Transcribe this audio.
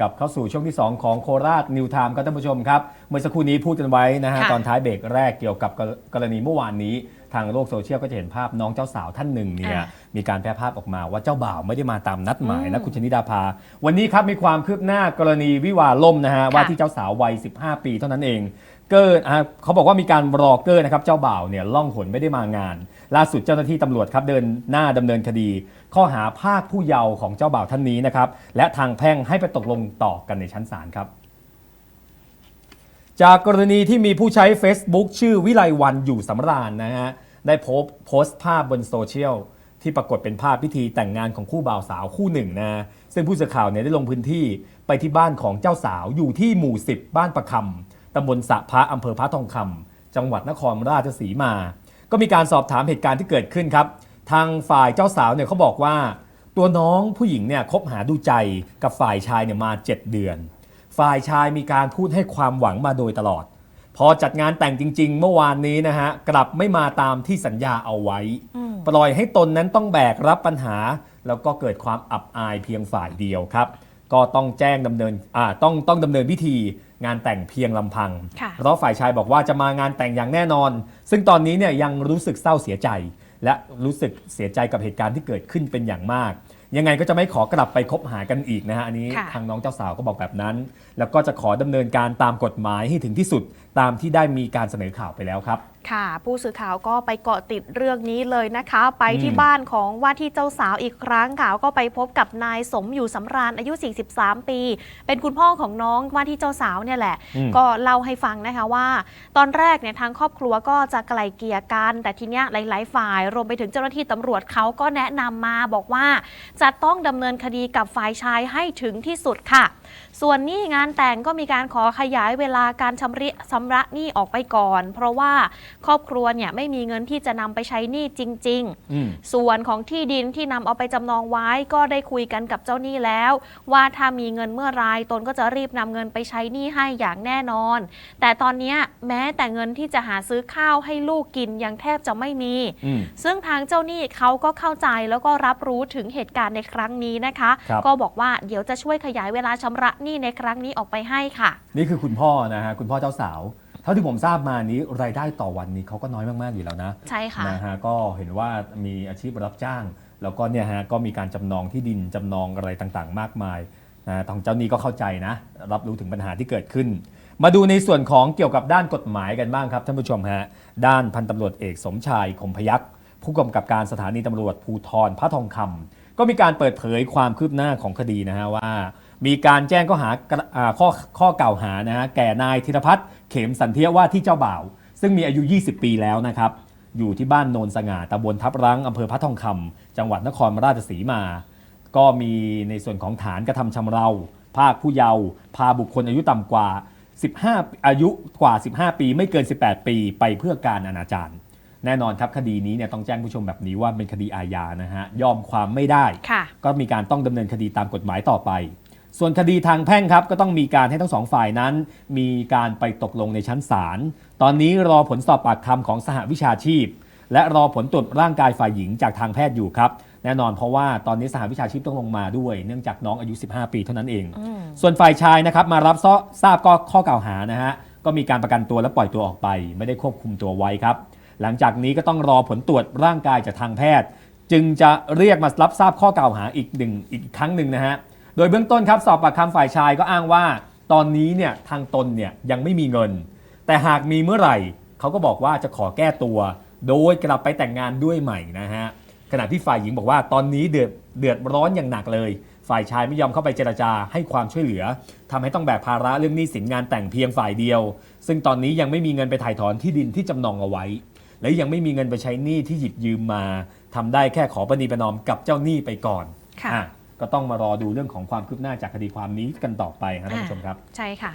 กลับเข้าสู่ช่วงที่ 2 ของโคราชนิวไทม์ครับท่านผู้ชมครับ เมื่อสักครู่นี้พูดกันไว้นะฮะ ค่ะ ตอนท้ายเบรกแรกเกี่ยวกับกรกรณีเมื่อวานนี้ ทางโลกโซเชียลก็จะเห็นภาพน้องเจ้าสาวท่านหนึ่งเนี่ยอะมีการแพร่ภาพออกมาว่าเจ้าบ่าวไม่ได้มาตามนัดหมายอืนะมคุณชนิดาภา วันนี้ครับมีความคืบหน้ากรณีวิวาห์ล่มนะฮะว่าที่เจ้าสาววัย 15 ปีเท่านั้นเองเกิดอะเขาบอกว่ามีการรอเกอร์นะครับเจ้าบ่าวเนี่ยล่องหนไม่ได้มางาน ล่าสุดเจ้าหน้าที่ตำรวจครับเดินหน้าดำเนินคดี ข้อหาภาคผู้เยาว์ของเจ้าบ่าวท่านนี้นะครับและทางแพ่งให้ไปตกลงต่อกันในชั้นศาลครับจากกรณีที่มีผู้ใช้ Facebook ชื่อวิไลวันอยู่สำราญนะฮะ ได้โพสต์โพสต์ภาพบนโซเชียลที่ปรากฏเป็นภาพพิธีแต่งงานของคู่บ่าวสาวคู่หนึ่งนะซึ่งผู้สื่อข่าวเนี่ยได้ลงพื้นที่ไปที่บ้านของเจ้าสาวอยู่ที่หมู่ 10 บ้านประคำตำบลสะพระอำเภอพระทองคำจังหวัดนครราชสีมา ก็มีการสอบถามเหตุการณ์ที่เกิดขึ้นครับ ทางฝ่ายเจ้าสาวเนี่ยเขาบอกว่า ตัวน้องผู้หญิงเนี่ยคบหาดูใจกับฝ่ายชายเนี่ยมา 7 เดือน ฝ่ายชายมีการพูดให้ความหวังมาโดยตลอด พอจัดงานแต่งจริง ๆ เมื่อวานนี้นะฮะกลับไม่มาตามที่สัญญาเอาไว้ ปล่อยให้ตนนั้นต้องแบกรับปัญหา แล้วก็เกิดความอับอายเพียงฝ่ายเดียวครับ ก็ต้องแจ้งดำเนินอ่าต้องต้องดำเนินพิธีงานแต่งเพียงลำพังค่ะเพราะฝ่ายชายบอกว่าจะมางานแต่งอย่างแน่นอน ซึ่งตอนนี้เนี่ยยังรู้สึกเศร้าเสียใจ และรู้สึกเสียใจกับเหตุการณ์ที่เกิดขึ้นเป็นอย่างมาก ยังไงก็จะไม่ขอกลับไปคบหากันอีกนะฮะอันนี้ค่ะทางน้องเจ้าสาวก็บอกแบบนั้น แล้วก็จะขอดำเนินการตามกฎหมายให้ถึงที่สุดตามที่ได้มีการเสนอข่าวไปแล้วครับ ค่ะ ผู้สื่อข่าวก็ไปเกาะติดเรื่องนี้เลยนะคะ ไปที่อืมบ้านของว่าที่เจ้าสาวอีกครั้งค่ะก็ไปพบกับนายสมอยู่สำราญอายุ 43 ปี เป็นคุณพ่อของน้องว่าที่เจ้าสาวเนี่ยแหละอืมก็เล่าให้ฟังนะคะว่า ตอนแรกเนี่ยทางครอบครัวก็จะไกลเกลี่ยกัน แต่ทีเนี้ยหลาย ๆ ฝ่าย รวมไปถึงเจ้าหน้าที่ตำรวจเขาก็แนะนำมาบอกว่าจะต้องดำเนินคดีกับฝ่ายชายให้ถึงที่สุดค่ะ ส่วนหนี้งานแต่งก็มีการขอขยายเวลาการชำระชำระหนี้ออกไปก่อน เพราะว่าครอบครัวเนี่ยไม่มีเงินที่จะนำไปใช้หนี้จริงๆอืมส่วนของที่ดินที่นำเอาไปจำนองไว้ก็ได้คุยกันกับเจ้าหนี้แล้ว ว่าถ้ามีเงินเมื่อไรตนก็จะรีบนำเงินไปใช้หนี้ให้อย่างแน่นอน แต่ตอนเนี้ยแม้แต่เงินที่จะหาซื้อข้าวให้ลูกกินยังแทบจะไม่มีอืมซึ่งทางเจ้าหนี้เขาก็เข้าใจแล้วก็รับรู้ถึงเหตุการณ์ในครั้งนี้นะคะครับก็บอกว่าเดี๋ยวจะช่วยขยายเวลาชำระหนี้ในครั้งนี้ออกไปให้ค่ะ นี่คือคุณพ่อนะฮะคุณพ่อเจ้าสาวเท่าที่ผมทราบมานี้รายได้ต่อวันนี้เขาก็น้อยมาก ๆ อยู่แล้วนะ ใช่ค่ะนะฮะก็เห็นว่ามีอาชีพรับจ้าง แล้วก็เนี่ยฮะก็มีการจำนองที่ดินจำนองอะไรต่างๆ มากมายนะทางเจ้าหนี้ก็เข้าใจนะ รับรู้ถึงปัญหาที่เกิดขึ้น มาดูในส่วนของเกี่ยวกับด้านกฎหมายกันบ้างครับท่านผู้ชมฮะด้านพันตำรวจเอกสมชายคมพยักษ์ผู้กำกับการสถานีตำรวจภูธรพระทองคำ ก็มีการเปิดเผยความคืบหน้าของคดีนะฮะว่า มีการแจ้งข้อหากระอ่าข้อข้อกล่าวหานะฮะแก่นายธีรพัฒน์เขมสันเทียว่าที่เจ้าบ่าว ซึ่งมีอายุ 20 ปีแล้วนะครับ อยู่ที่บ้านโนนสง่าตำบลทับรังอำเภอพระทองคำจังหวัดนครราชสีมา ก็มีในส่วนของฐานกระทำชำเราภาคผู้เยาว์พาบุคคลอายุต่ำกว่า 15 อายุกว่า 15 ปีไม่เกิน 18 ปีไปเพื่อการอนาจาร แน่นอนครับคดีนี้เนี่ยต้องแจ้งผู้ชมแบบนี้ว่าเป็นคดีอาญานะฮะยอมความไม่ได้ค่ะก็มีการต้องดำเนินคดีตามกฎหมายต่อไป ส่วนคดีทางแพ่งครับก็ต้องมีการให้ทั้งสองฝ่ายนั้น มีการไปตกลงในชั้นศาลตอนนี้รอผลสอบปากคำของสหวิชาชีพ และรอผลตรวจร่างกายฝ่ายหญิงจากทางแพทย์อยู่ครับแน่นอนเพราะว่าตอนนี้สหวิชาชีพต้องลงมาด้วย เนื่องจากน้องอายุ 15 ปีเท่านั้นเองอืมส่วนฝ่ายชายนะครับมารับทราบก็ข้อกล่าวหานะฮะก็มีการประกันตัวและปล่อยตัวออกไป ไม่ได้ควบคุมตัวไว้ครับ หลังจากนี้ก็ต้องรอผลตรวจร่างกายจากทางแพทย์ จึงจะเรียกมารับทราบข้อกล่าวหาอีกหนึ่งอีกครั้งหนึ่งนะฮะโดยเบื้องต้นครับสอบปากคำฝ่ายชายก็อ้างว่า ตอนนี้เนี่ยทางตนเนี่ยยังไม่มีเงิน แต่หากมีเมื่อไหร่เขาก็บอกว่าจะขอแก้ตัว โดยกลับไปแต่งงานด้วยใหม่นะฮะขณะที่ฝ่ายหญิงบอกว่าตอนนี้เดือดเดือดร้อนอย่างหนักเลย ฝ่ายชายไม่ยอมเข้าไปเจรจาให้ความช่วยเหลือทำให้ต้องแบกภาระเรื่องหนี้สินงานแต่งเพียงฝ่ายเดียว ซึ่งตอนนี้ยังไม่มีเงินไปถ่ายถอนที่ดินที่จำนองเอาไว้ และยังไม่มีเงินไปใช้หนี้ที่หยิบยืมมาทำได้แค่ขอประนีประนอมกับเจ้าหนี้ไปก่อนค่ะอะก็ต้องมารอดูเรื่องของความคืบหน้าจากคดีความนี้กันต่อไปครับท่านผู้ชมครับ ใช่ค่ะ